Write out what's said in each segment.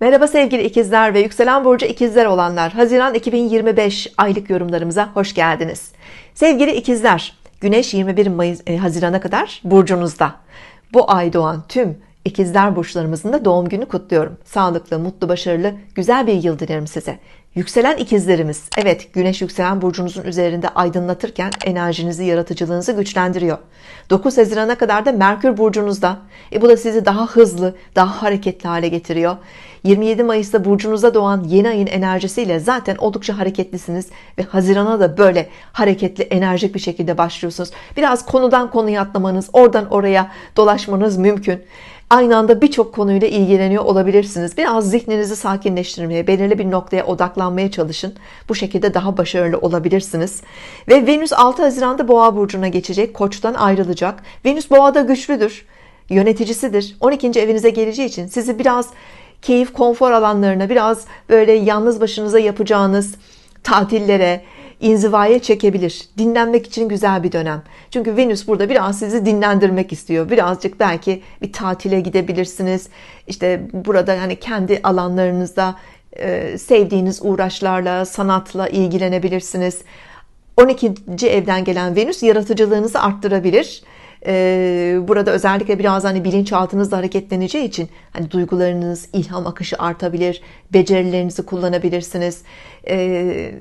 Merhaba sevgili ikizler ve yükselen burcu ikizler olanlar. Haziran 2025 aylık yorumlarımıza hoş geldiniz. Sevgili ikizler, Güneş 21 Mayıs e, Haziran'a kadar burcunuzda. Bu ay doğan tüm ikizler burçlarımızın da doğum günü kutluyorum. Sağlıklı, mutlu, başarılı, güzel bir yıl dilerim size. Yükselen ikizlerimiz, evet güneş yükselen burcunuzun üzerinde aydınlatırken enerjinizi, yaratıcılığınızı güçlendiriyor. 9 Haziran'a kadar da Merkür burcunuzda. E bu da sizi daha hızlı, daha hareketli hale getiriyor. 27 Mayıs'ta burcunuzda doğan yeni ayın enerjisiyle zaten oldukça hareketlisiniz ve Haziran'a da böyle hareketli, enerjik bir şekilde başlıyorsunuz. Biraz konudan konuya atlamanız, oradan oraya dolaşmanız mümkün. Aynı anda birçok konuyla ilgileniyor olabilirsiniz. Biraz zihninizi sakinleştirmeye, belirli bir noktaya odaklanmaya çalışın. Bu şekilde daha başarılı olabilirsiniz. Ve Venüs 6 Haziran'da Boğa burcuna geçecek. Koç'tan ayrılacak. Venüs Boğa'da güçlüdür. Yöneticisidir. 12. evinize geleceği için sizi biraz keyif, konfor alanlarına, biraz böyle yalnız başınıza yapacağınız tatillere, inzivaya çekebilir. Dinlenmek için güzel bir dönem. Çünkü Venüs burada biraz sizi dinlendirmek istiyor. Birazcık belki bir tatile gidebilirsiniz. İşte burada hani kendi alanlarınızda e, sevdiğiniz uğraşlarla, sanatla ilgilenebilirsiniz. 12. evden gelen Venüs yaratıcılığınızı arttırabilir. Ee, burada özellikle biraz hani bilinçaltınızda hareketleneceği için hani duygularınız, ilham akışı artabilir, becerilerinizi kullanabilirsiniz. Ee,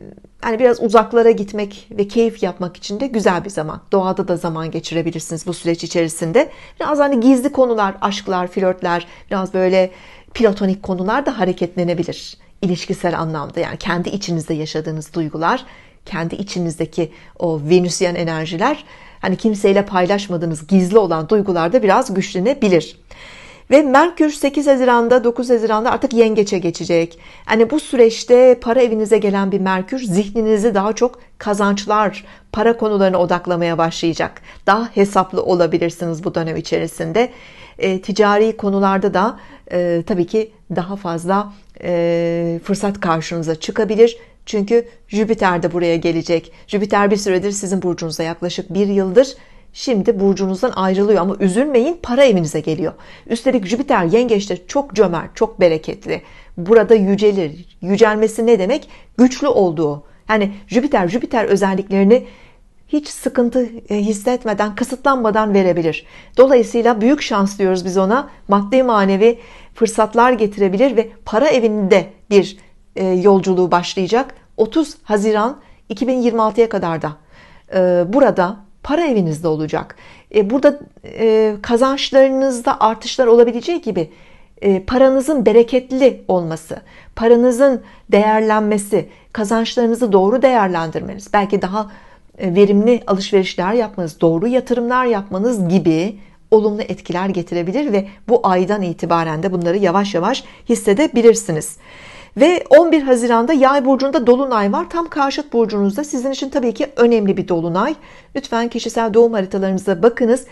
yani biraz uzaklara gitmek ve keyif yapmak için de güzel bir zaman. Doğada da zaman geçirebilirsiniz bu süreç içerisinde. Biraz hani gizli konular, aşklar, flörtler, biraz böyle platonik konular da hareketlenebilir. İlişkisel anlamda yani kendi içinizde yaşadığınız duygular, kendi içinizdeki o venüsyen enerjiler hani kimseyle paylaşmadığınız gizli olan duygularda biraz güçlenebilir. Ve Merkür 8 Haziran'da 9 Haziran'da artık yengeçe geçecek. Hani bu süreçte para evinize gelen bir Merkür zihninizi daha çok kazançlar, para konularına odaklamaya başlayacak. Daha hesaplı olabilirsiniz bu dönem içerisinde. E, ticari konularda da e, tabii ki daha fazla e, fırsat karşınıza çıkabilir. Çünkü Jüpiter de buraya gelecek. Jüpiter bir süredir sizin burcunuzda yaklaşık bir yıldır. Şimdi burcunuzdan ayrılıyor ama üzülmeyin para evinize geliyor. Üstelik Jüpiter yengeçte çok cömert, çok bereketli. Burada yücelir. Yücelmesi ne demek? Güçlü olduğu. Yani Jüpiter, Jüpiter özelliklerini hiç sıkıntı e, hissetmeden, kısıtlanmadan verebilir. Dolayısıyla büyük şans diyoruz biz ona. Maddi manevi fırsatlar getirebilir ve para evinde bir e, yolculuğu başlayacak. 30 Haziran 2026'ya kadar da e, burada para evinizde olacak. Burada kazançlarınızda artışlar olabileceği gibi paranızın bereketli olması, paranızın değerlenmesi, kazançlarınızı doğru değerlendirmeniz, belki daha verimli alışverişler yapmanız, doğru yatırımlar yapmanız gibi olumlu etkiler getirebilir ve bu aydan itibaren de bunları yavaş yavaş hissedebilirsiniz. Ve 11 Haziran'da Yay burcunda dolunay var. Tam karşıt burcunuzda. Sizin için tabii ki önemli bir dolunay. Lütfen kişisel doğum haritalarınıza bakınız.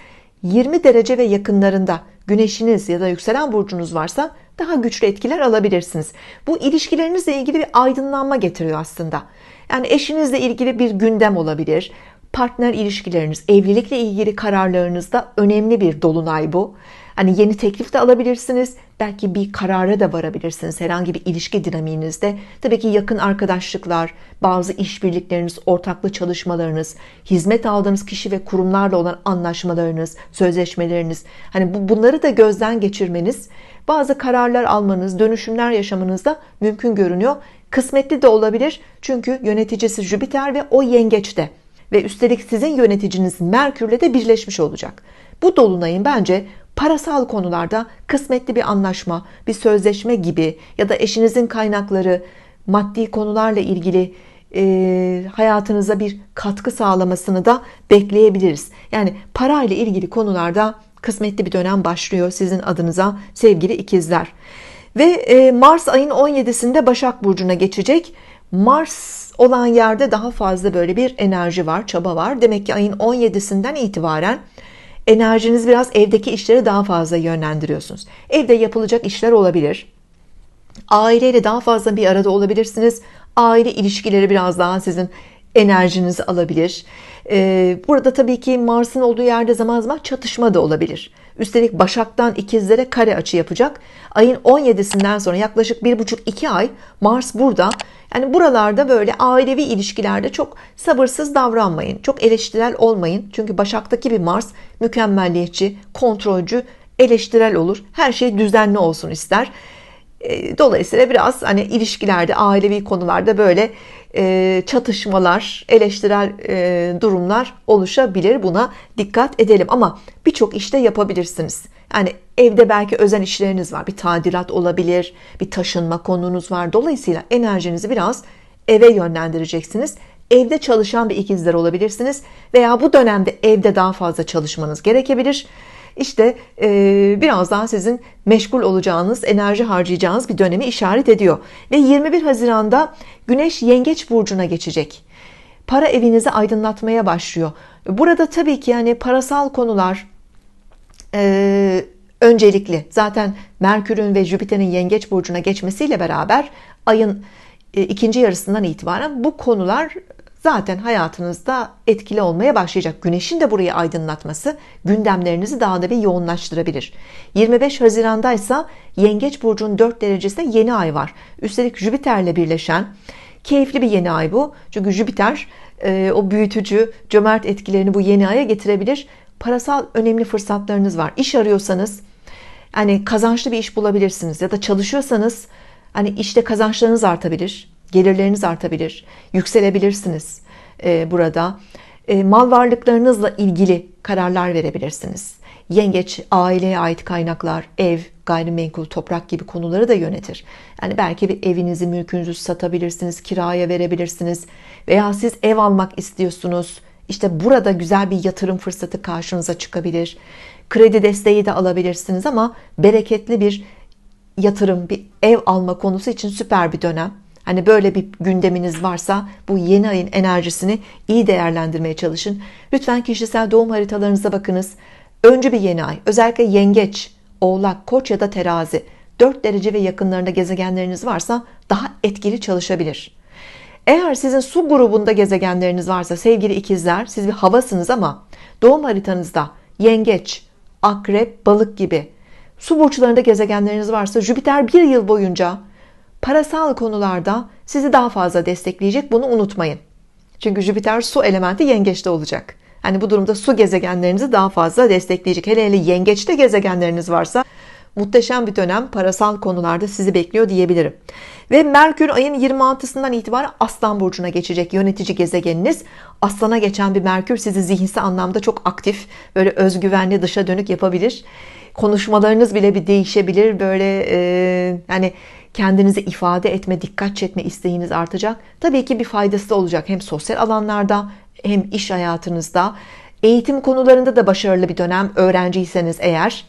20 derece ve yakınlarında güneşiniz ya da yükselen burcunuz varsa daha güçlü etkiler alabilirsiniz. Bu ilişkilerinizle ilgili bir aydınlanma getiriyor aslında. Yani eşinizle ilgili bir gündem olabilir. Partner ilişkileriniz, evlilikle ilgili kararlarınızda önemli bir dolunay bu. Hani yeni teklif de alabilirsiniz. Belki bir karara da varabilirsiniz herhangi bir ilişki dinamiğinizde. Tabii ki yakın arkadaşlıklar, bazı işbirlikleriniz, ortaklı çalışmalarınız, hizmet aldığınız kişi ve kurumlarla olan anlaşmalarınız, sözleşmeleriniz. Hani bu, bunları da gözden geçirmeniz, bazı kararlar almanız, dönüşümler yaşamanız da mümkün görünüyor. Kısmetli de olabilir. Çünkü yöneticisi Jüpiter ve o yengeçte. Ve üstelik sizin yöneticiniz Merkürle de birleşmiş olacak. Bu dolunayın bence parasal konularda kısmetli bir anlaşma, bir sözleşme gibi ya da eşinizin kaynakları, maddi konularla ilgili e, hayatınıza bir katkı sağlamasını da bekleyebiliriz. Yani parayla ilgili konularda kısmetli bir dönem başlıyor sizin adınıza sevgili ikizler. Ve e, Mars ayın 17'sinde Başak Burcu'na geçecek. Mars olan yerde daha fazla böyle bir enerji var, çaba var. Demek ki ayın 17'sinden itibaren enerjiniz biraz evdeki işleri daha fazla yönlendiriyorsunuz. Evde yapılacak işler olabilir. Aileyle daha fazla bir arada olabilirsiniz. Aile ilişkileri biraz daha sizin enerjinizi alabilir. Ee, burada tabii ki Mars'ın olduğu yerde zaman zaman çatışma da olabilir. Üstelik Başak'tan ikizlere kare açı yapacak. Ayın 17'sinden sonra yaklaşık 1,5-2 ay Mars burada. Yani buralarda böyle ailevi ilişkilerde çok sabırsız davranmayın. Çok eleştirel olmayın. Çünkü Başak'taki bir Mars mükemmelliyetçi, kontrolcü, eleştirel olur. Her şey düzenli olsun ister. E, Dolayısıyla biraz hani ilişkilerde, ailevi konularda böyle e, çatışmalar, eleştirel e, durumlar oluşabilir. Buna dikkat edelim. Ama birçok işte yapabilirsiniz. Yani evde belki özel işleriniz var. Bir tadilat olabilir, bir taşınma konunuz var. Dolayısıyla enerjinizi biraz eve yönlendireceksiniz. Evde çalışan bir ikizler olabilirsiniz veya bu dönemde evde daha fazla çalışmanız gerekebilir. İşte e, biraz daha sizin meşgul olacağınız, enerji harcayacağınız bir dönemi işaret ediyor. Ve 21 Haziran'da Güneş Yengeç Burcu'na geçecek. Para evinizi aydınlatmaya başlıyor. Burada tabii ki yani parasal konular e, öncelikli. Zaten Merkür'ün ve Jüpiter'in Yengeç Burcu'na geçmesiyle beraber ayın e, ikinci yarısından itibaren bu konular zaten hayatınızda etkili olmaya başlayacak. Güneşin de burayı aydınlatması gündemlerinizi daha da bir yoğunlaştırabilir. 25 Haziran'da ise Yengeç Burcu'nun 4 derecesinde yeni ay var. Üstelik Jüpiter'le birleşen keyifli bir yeni ay bu. Çünkü Jüpiter e, o büyütücü, cömert etkilerini bu yeni aya getirebilir. Parasal önemli fırsatlarınız var. İş arıyorsanız hani kazançlı bir iş bulabilirsiniz ya da çalışıyorsanız hani işte kazançlarınız artabilir gelirleriniz artabilir, yükselebilirsiniz e, burada. E, mal varlıklarınızla ilgili kararlar verebilirsiniz. Yengeç, aileye ait kaynaklar, ev, gayrimenkul, toprak gibi konuları da yönetir. Yani belki bir evinizi, mülkünüzü satabilirsiniz, kiraya verebilirsiniz veya siz ev almak istiyorsunuz. İşte burada güzel bir yatırım fırsatı karşınıza çıkabilir. Kredi desteği de alabilirsiniz ama bereketli bir yatırım, bir ev alma konusu için süper bir dönem. Hani böyle bir gündeminiz varsa bu yeni ayın enerjisini iyi değerlendirmeye çalışın. Lütfen kişisel doğum haritalarınıza bakınız. Öncü bir yeni ay, özellikle yengeç, oğlak, koç ya da terazi 4 derece ve yakınlarında gezegenleriniz varsa daha etkili çalışabilir. Eğer sizin su grubunda gezegenleriniz varsa sevgili ikizler siz bir havasınız ama doğum haritanızda yengeç, akrep, balık gibi su burçlarında gezegenleriniz varsa Jüpiter bir yıl boyunca parasal konularda sizi daha fazla destekleyecek bunu unutmayın. Çünkü Jüpiter su elementi yengeçte olacak. Hani bu durumda su gezegenlerinizi daha fazla destekleyecek. Hele hele yengeçte gezegenleriniz varsa muhteşem bir dönem parasal konularda sizi bekliyor diyebilirim. Ve Merkür ayın 26'sından itibaren Aslan burcuna geçecek yönetici gezegeniniz. Aslan'a geçen bir Merkür sizi zihinsel anlamda çok aktif, böyle özgüvenli, dışa dönük yapabilir. Konuşmalarınız bile bir değişebilir. Böyle e, yani kendinizi ifade etme, dikkat çekme isteğiniz artacak. Tabii ki bir faydası da olacak hem sosyal alanlarda hem iş hayatınızda. Eğitim konularında da başarılı bir dönem öğrenciyseniz eğer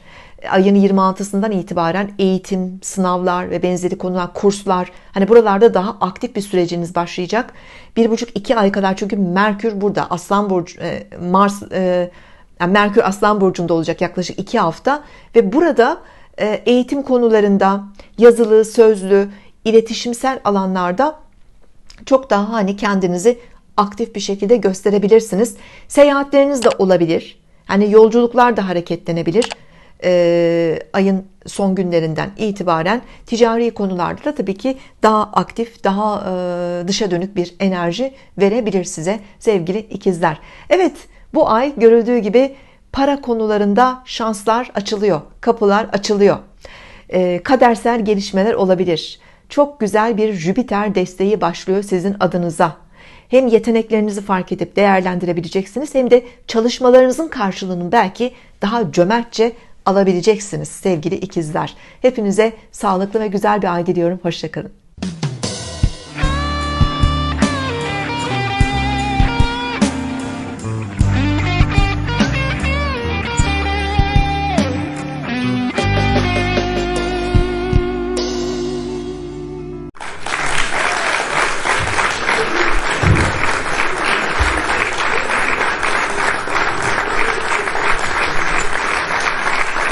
ayın 26'sından itibaren eğitim, sınavlar ve benzeri konular, kurslar hani buralarda daha aktif bir süreciniz başlayacak. Bir buçuk iki ay kadar çünkü Merkür burada Aslan Burcu, e, Mars e, yani Merkür Aslan Burcu'nda olacak yaklaşık iki hafta ve burada e, eğitim konularında yazılı, sözlü, iletişimsel alanlarda çok daha hani kendinizi aktif bir şekilde gösterebilirsiniz. Seyahatleriniz de olabilir. Hani yolculuklar da hareketlenebilir. Ee, ayın son günlerinden itibaren ticari konularda da tabii ki daha aktif, daha e, dışa dönük bir enerji verebilir size sevgili ikizler. Evet, bu ay görüldüğü gibi para konularında şanslar açılıyor, kapılar açılıyor. E, kadersel gelişmeler olabilir. Çok güzel bir Jüpiter desteği başlıyor sizin adınıza. Hem yeteneklerinizi fark edip değerlendirebileceksiniz hem de çalışmalarınızın karşılığını belki daha cömertçe alabileceksiniz sevgili ikizler. Hepinize sağlıklı ve güzel bir ay diliyorum. Hoşçakalın.